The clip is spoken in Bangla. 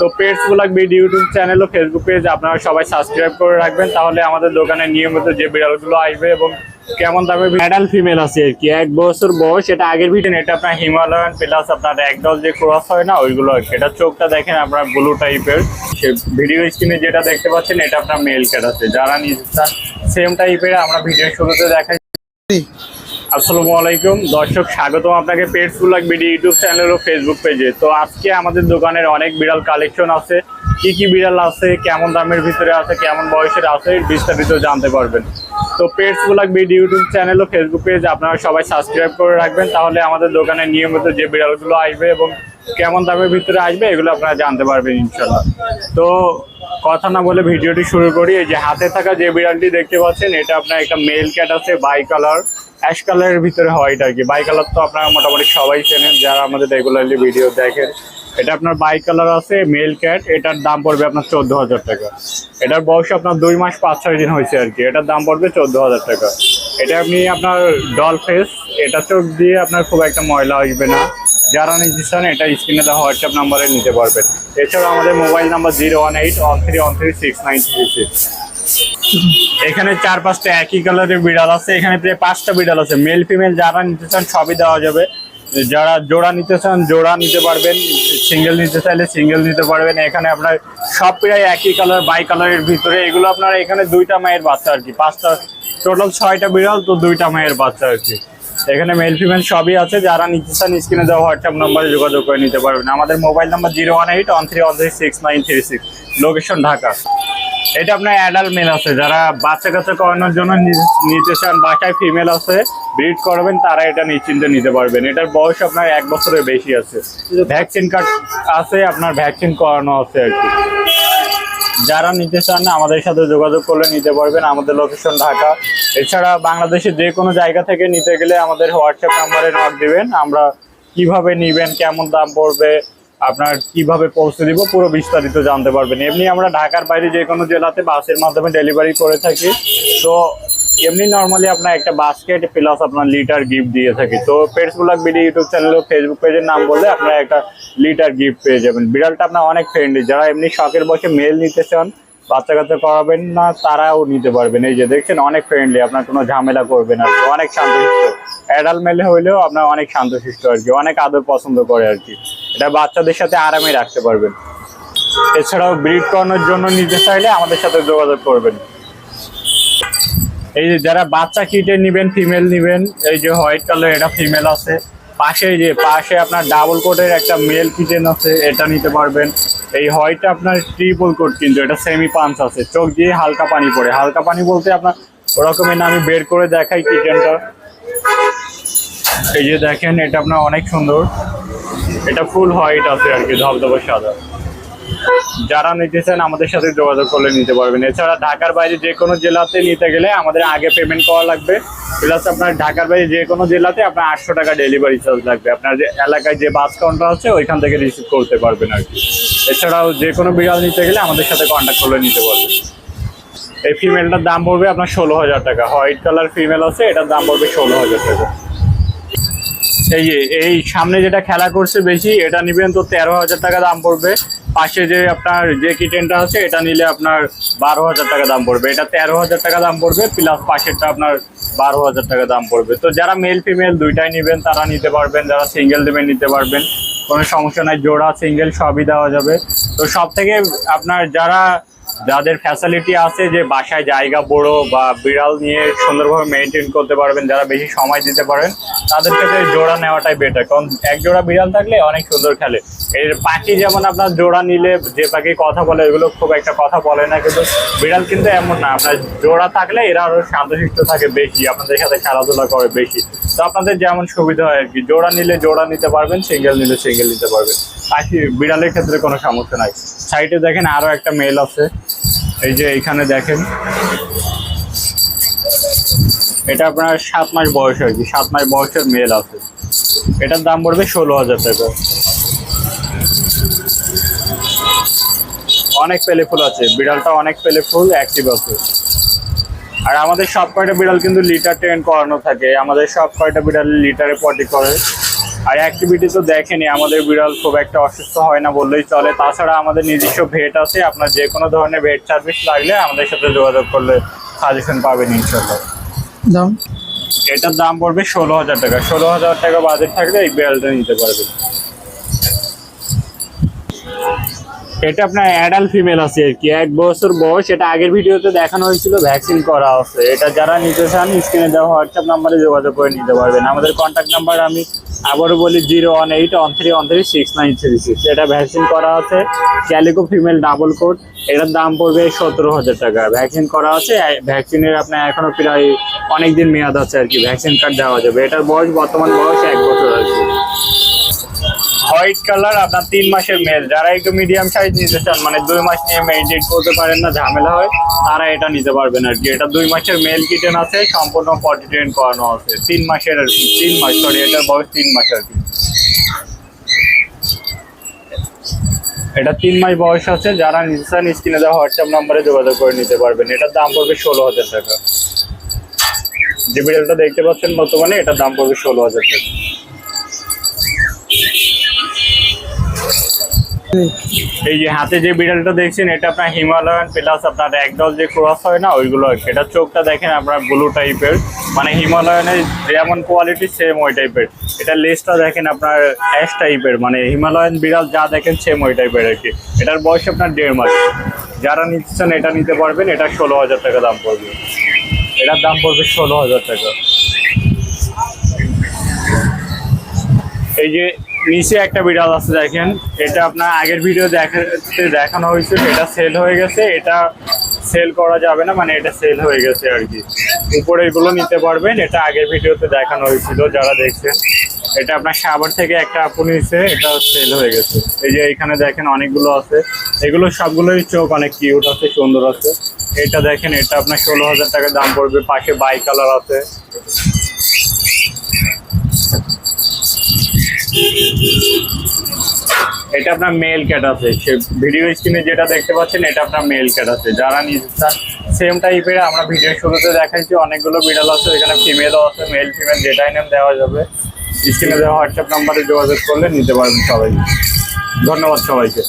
তো পেটস ব্লগ বিড ইউটিউব চ্যানেল ও ফেসবুক পেজ আপনারা সবাই সাবস্ক্রাইব করে রাখবেন তাহলে আমাদের দোকানে নিয়মিত যে বিড়ালগুলো আসবে এবং কেমন দামে অ্যাডাল্ট ফিমেল আছে আর কি। এক বছর বয়স এটা আগের ভিডিও এটা আপনার হিমালয়ান প্লাস আপনার একদল যে ক্রস হয় না ওইগুলো আর কি। এটা চোখটা দেখেন আপনার ব্লু টাইপের সে ভিডিও স্ক্রিনে যেটা দেখতে পাচ্ছেন এটা আপনার মেল ক্যাট আছে। যারা নিজে সেম টাইপের আমরা ভিডিও শুরুতে দেখাই। আসসালামু আলাইকুম। দর্শক, স্বাগতম আপনাকে pets blog BD YouTube channel ও ফেসবুক পেজে তো আজকে আমাদের দোকানের অনেক বিড়াল কালেকশন আছে। কি কি বিড়াল আছে, কেমন দামের ভিতরে আছে, কেমন বয়সের আছে, বিস্তারিত জানতে পারবেন। তো pets blog BD YouTube channel ও ফেসবুক পেজ আপনারা সবাই সাবস্ক্রাইব করে রাখবেন, তাহলে আমাদের দোকানে নিয়মিত যে বিড়ালগুলো আসবে এবং কেমন দামের ভিতরে আসবে, এগুলো আপনারা জানতে পারবেন ইনশাল্লাহ তো কথা না বলে ভিডিওটি শুরু করি। এই যে হাতে থাকা যে বিড়ালটি দেখতে পাচ্ছেন, এটা আপনার একটা মেল ক্যাট আছে, বাই কালার। অ্যাশ কালারের ভিতরে হোয়াইট আর কি। বাই কালার তো আপনারা মোটামুটি সবাই চেনেন, যারা আমাদের রেগুলারলি ভিডিও দেখেন। এটা আপনার বাই কালার আছে, মেল ক্যাট। এটার দাম পড়বে আপনার চোদ্দ হাজার টাকা। এটার বয়স আপনার দুই মাস পাঁচ ছয় দিন হয়েছে আর কি। এটার দাম পড়বে চোদ্দ হাজার টাকা। এটা আপনি আপনার ডল ফেস এটা চোখ দিয়ে আপনার খুব একটা ময়লা আসবে না। যারা নিতে চান, এটা স্ক্রিনে দেওয়া হোয়াটসঅ্যাপ নাম্বারে নিতে পারবেন। এছাড়া আমাদের mobile number zero one eight one three one three six nine three six এখানে চার পাঁচটা একই কালারের বিড়াল আছে, এখানে প্রায় পাঁচটা বিড়াল আছে। মেল ফিমেল যারা নিতে চান, সবই দেওয়া যাবে। যারা জোড়া নিতে চান, জোড়া নিতে পারবেন। সিঙ্গেল নিতে চাইলে সিঙ্গেল নিতে পারবেন। এখানে আপনার সব প্রায় একই কালার বাই কালারের ভিতরে। এগুলো আপনার এখানে দুইটা মায়ের বাচ্চা আর কি। পাঁচটা টোটাল ছয়টা বিড়াল, তো দুইটা মায়ের বাচ্চা আর কি। এখানে মেল ফিমেল সবই আছে। যারা নিতে চান স্ক্রিনে দেওয়া হোয়াটসঅ্যাপ নাম্বারে যোগাযোগ করে নিতে পারবেন। আমাদের mobile number zero one eight one three one three six nine three six location Dhaka. এটা আপনার অ্যাডাল্ট মেল আছে। যারা বাচ্চা কাচ্চা করানোর জন্য নিতে চান, বাসায় ফিমেল আছে ব্রিড করবেন, তারা এটা নিশ্চিন্তে নিতে পারবেন। এটার বয়স আপনার এক বছরের বেশি আছে। ভ্যাকসিন কার্ড আছে, আপনার ভ্যাকসিন করানো আছে আর কি। যারা নিতে চান আমাদের সাথে যোগাযোগ করলে নিতে পারবেন। আমাদের লোকেশন ঢাকা। এছাড়া বাংলাদেশের যে কোনো জায়গা থেকে নিতে গেলে আমাদের হোয়াটসঅ্যাপ নাম্বারে নক দিবেন। আমরা কীভাবে নিবেন, কেমন দাম পড়বে, আপনার কীভাবে পৌঁছে দিব, পুরো বিস্তারিত জানতে পারবেন। এমনি আমরা ঢাকার বাইরে যে কোনো জেলাতে বাসের মাধ্যমে ডেলিভারি করে থাকি। তো এমনি নর্মালি আপনার একটা বাস্কেট প্লাস আপনার লিটার গিফট দিয়ে থাকি। তো pets blog BD YouTube channel ও ফেসবুক পেজের নাম বললে আপনারা একটা লিটার গিফট পেয়ে যাবেন। বিড়ালটা আপনার অনেক ফ্রেন্ডলি যারা এমনি শখের বসে মেল নিতে চান বাচ্চা কাচ্চা করাবেন না, তারাও নিতে পারবেন। এই যে দেখছেন, অনেক ফ্রেন্ডলি আপনার কোনো ঝামেলা করবে না। অনেক শান্তশিষ্ট। অ্যাডাল্ট মেলে হইলেও আপনার অনেক শান্তশিষ্ট আর কি। অনেক আদর পছন্দ করে আর কি। এটা বাচ্চাদের সাথে আরামে রাখতে পারবেন। এছাড়াও ব্রিড করানোর জন্য নিতে চাইলে আমাদের সাথে যোগাযোগ করবেন। এই যে যারা বাচ্চা কিটে নিবেন ফিমেল নিবেন, এই যে হোয়াইট কালার এটা ফিমেল আছে। পাশে যে, পাশে আপনার ডাবল কোটের একটা মেল কিচেন আছে, এটা নিতে পারবেন। এই হোয়াইটটা আপনার ট্রিপল কোট কিন্তু, এটা সেমি পাঞ্চ আছে। চোখ দিয়ে হালকা পানি পড়ে। হালকা পানি বলতে আপনার ওরকমের না, আমি বের করে দেখাই কিচেনটা এই যে দেখেন, এটা আপনার অনেক সুন্দর। এটা ফুল হোয়াইট আছে আর কি, ধবধবে সাদা। যারা নিতে চান আমাদের সাথে যোগাযোগ করলে নিতে পারবেন। এছাড়া ঢাকার বাইরে যে কোনো জেলাতে নিতে গেলে আমাদের আগে পেমেন্ট করা লাগবে। প্লাস আপনার ঢাকার বাইরে যে কোনো জেলাতে আপনার আটশো টাকা ডেলিভারি চার্জ লাগবে। আপনার যে এলাকায় যে বাস কাউন্টার আছে, ওইখান থেকে রিসিভ করতে পারবেন আর কি। এছাড়াও যে কোনো বিড়াল নিতে গেলে আমাদের সাথে কন্ট্যাক্ট করলে নিতে পারবেন। এই ফিমেলটার দাম পড়বে আপনার ষোলো হাজার টাকা। হোয়াইট কালার ফিমেল আছে, এটার দাম পড়বে ষোলো হাজার টাকা। এই যে, এই সামনে যেটা খেলা করছে বেশি, এটা নিবেন তো তেরো হাজার টাকা দাম পড়বে। পাশে যে আপনার যে কিচেনটা আছে, এটা নিলে আপনার বারো হাজার টাকা দাম পড়বে। এটা তেরো হাজার টাকা দাম পড়বে প্লাস পাশেরটা আপনার বারো হাজার টাকা দাম পড়বে। তো যারা মেল ফিমেল দুইটাই নেবেন, তারা নিতে পারবেন, যারা সিঙ্গেল নেবেন নিতে পারবেন। কোনো সমস্যা নাই, জোড়া সিঙ্গেল সবই দেওয়া যাবে। তো সব থেকে আপনার যারা, যাদের ফ্যাসিলিটি আছে যে বাসায় জায়গা বড় বা বিড়াল নিয়ে সুন্দরভাবে মেনটেন করতে পারবেন, যারা বেশি সময় দিতে পারেন, তাদের ক্ষেত্রে জোড়া নেওয়াটাই বেটার কারণ এক জোড়া বিড়াল থাকলে অনেক সুন্দর খেলে। এর পাখি যেমন আপনার জোড়া নিলে যে পাখি কথা বলে, এগুলো খুব একটা কথা বলে না, কিন্তু বিড়াল কিন্তু এমন না। আপনার জোড়া থাকলে এরা আরও শান্তশিষ্ট থাকে বেশি, আপনাদের সাথে খেলাধুলা করে বেশি। তো আপনাদের যেমন সুবিধা হয় আর কি, জোড়া নিলে জোড়া নিতে পারবেন, সিঙ্গেল নিলে সিঙ্গেল নিতে পারবেন। পাখি বিড়ালের ক্ষেত্রে কোনো সমস্যা নাই। সাইডে দেখেন আরও একটা মেল আছে। এই যে এইখানে দেখেন। এটা আপনার সাত মাস বয়স আর কি, সাত মাস বয়সের মেল আছে। এটার দাম পড়বে ষোলো হাজার টাকা। অনেক পেলে ফুল আছে। বিড়ালটা অনেক পেলে ফুল অ্যাক্টিভ আছে আর আমাদের সব কয়টা বিড়াল কিন্তু লিটার ট্রেন করানো থাকে। আমাদের সব কয়টা বিড়াল লিটারে পটি করে। আর অ্যাক্টিভিটি তো দেখেনি আমাদের বিড়াল খুব একটা অসুস্থ হয় না বললেই চলে। তাছাড়া আমাদের নিজস্ব ভেট আছে আপনার যে কোনো ধরনের ভেট সার্ভিস লাগলে আমাদের সাথে যোগাযোগ করলে সাজেশন পাবেন ইনশাল্লাহ দাম? এটার দাম পড়বে ষোলো হাজার টাকা। ষোলো হাজার টাকা বাজেট থাকলে এই বিড়ালটা নিতে পারবেন। এটা আপনার অ্যাডাল্ট ফিমেল আছে আর কি। এক বছর বয়স, এটা আগের ভিডিওতে দেখানো হয়েছিল ভ্যাকসিন করা আছে। এটা যারা নিতে চান স্ক্রিনে দেওয়া হোয়াটসঅ্যাপ নাম্বারে যোগাযোগ করে নিতে পারবেন। আমাদের কন্ট্যাক্ট নাম্বার আমি আবারও বলি zero one eight one three one three six nine three six এটা ভ্যাকসিন করা আছে ক্যালিকো ফিমেল ডাবল কোড এটার দাম পড়বে সতেরো হাজার টাকা। ভ্যাকসিন করা আছে ভ্যাকসিনের আপনার এখনও প্রায় অনেক দিন মেয়াদ আছে আর কি। ভ্যাকসিন কার্ড দেওয়া যাবে। এটার বয়স, বর্তমান বয়স এক বছর কি। হোয়াইট কালার আপনার তিন মাসের মেল যারা একটু মিডিয়াম সাইজ নিতে চান মানে দুই মাস নিয়ে মেনটেন করতে পারেন না, ঝামেলা হয়, তারা এটা নিতে পারবেন আর কি। এটা দুই মাসের মেল কিটেন আছে, সম্পূর্ণ পটি করানো আছে। তিন মাসের আর কি, তিন মাস সরি এটার বয়স তিন মাস আর কি। এটা তিন মাস বয়স আছে, যারা নিতে চান, স্ক্রিনে দেওয়া হোয়াটসঅ্যাপ নাম্বারে যোগাযোগ করে নিতে পারবেন। এটার দাম পড়বে ষোলো হাজার টাকা। যে বিড়ালটা দেখতে পাচ্ছেন বর্তমানে, এটার দাম পড়বে ষোলো হাজার টাকা। এই যে হাতে যে বিড়ালটা দেখছেন, এটা আপনার হিমালয়ান প্লাস, আপনার একদল যে ক্রস হয় না, ওইগুলো। এটা চোখটা দেখেন আপনার ব্লু টাইপের মানে হিমালয়ানের যেমন কোয়ালিটি সেম ওই টাইপের এটা লেসটা দেখেন আপনার অ্যাশ টাইপের মানে হিমালয়ান বিড়াল যা দেখেন সেম ওই টাইপের আর কি। এটার বয়স আপনার দেড় মাস। যারা নিচ্ছেন এটা নিতে পারবেন। এটা ষোলো হাজার টাকা দাম পড়বে। এটার দাম পড়বে ষোলো হাজার টাকা। এই যে নিচে একটা বিড়াল আছে, দেখেন। এটা আপনার আগের ভিডিও দেখাতে দেখানো হয়েছিল এটা সেল হয়ে গেছে। এটা সেল করা যাবে না মানে এটা সেল হয়ে গেছে আর কি। উপরে এগুলো নিতে পারবেন, এটা আগের ভিডিওতে দেখানো হয়েছিল, যারা দেখছেন। এটা আপনার সাবার থেকে একটা আপু নিচ্ছে এটা সেল হয়ে গেছে। এই যে এখানে দেখেন অনেকগুলো আছে। এগুলো সবগুলোই চোখ অনেক কিউট আছে, সুন্দর আছে। এটা দেখেন, এটা আপনার ষোলো হাজার টাকা দাম পড়বে, পাশে বাই কালার আছে। এটা আপনার মেল ক্যাট আছে। সে ভিডিও স্ক্রিনে যেটা দেখতে পাচ্ছেন, এটা আপনার মেল ক্যাট আছে। যারা নিজে সেম টাইপের আমরা ভিডিও শুরুতে দেখাইছি, অনেকগুলো বিড়াল আছে, এখানে ফিমেলও আছে মেল ফিমেল যেটাই নাম দেওয়া যাবে। স্ক্রিনে দেওয়া হোয়াটসঅ্যাপ নাম্বারে যোগাযোগ করলে নিতে পারবেন সবাই। ধন্যবাদ সবাইকে।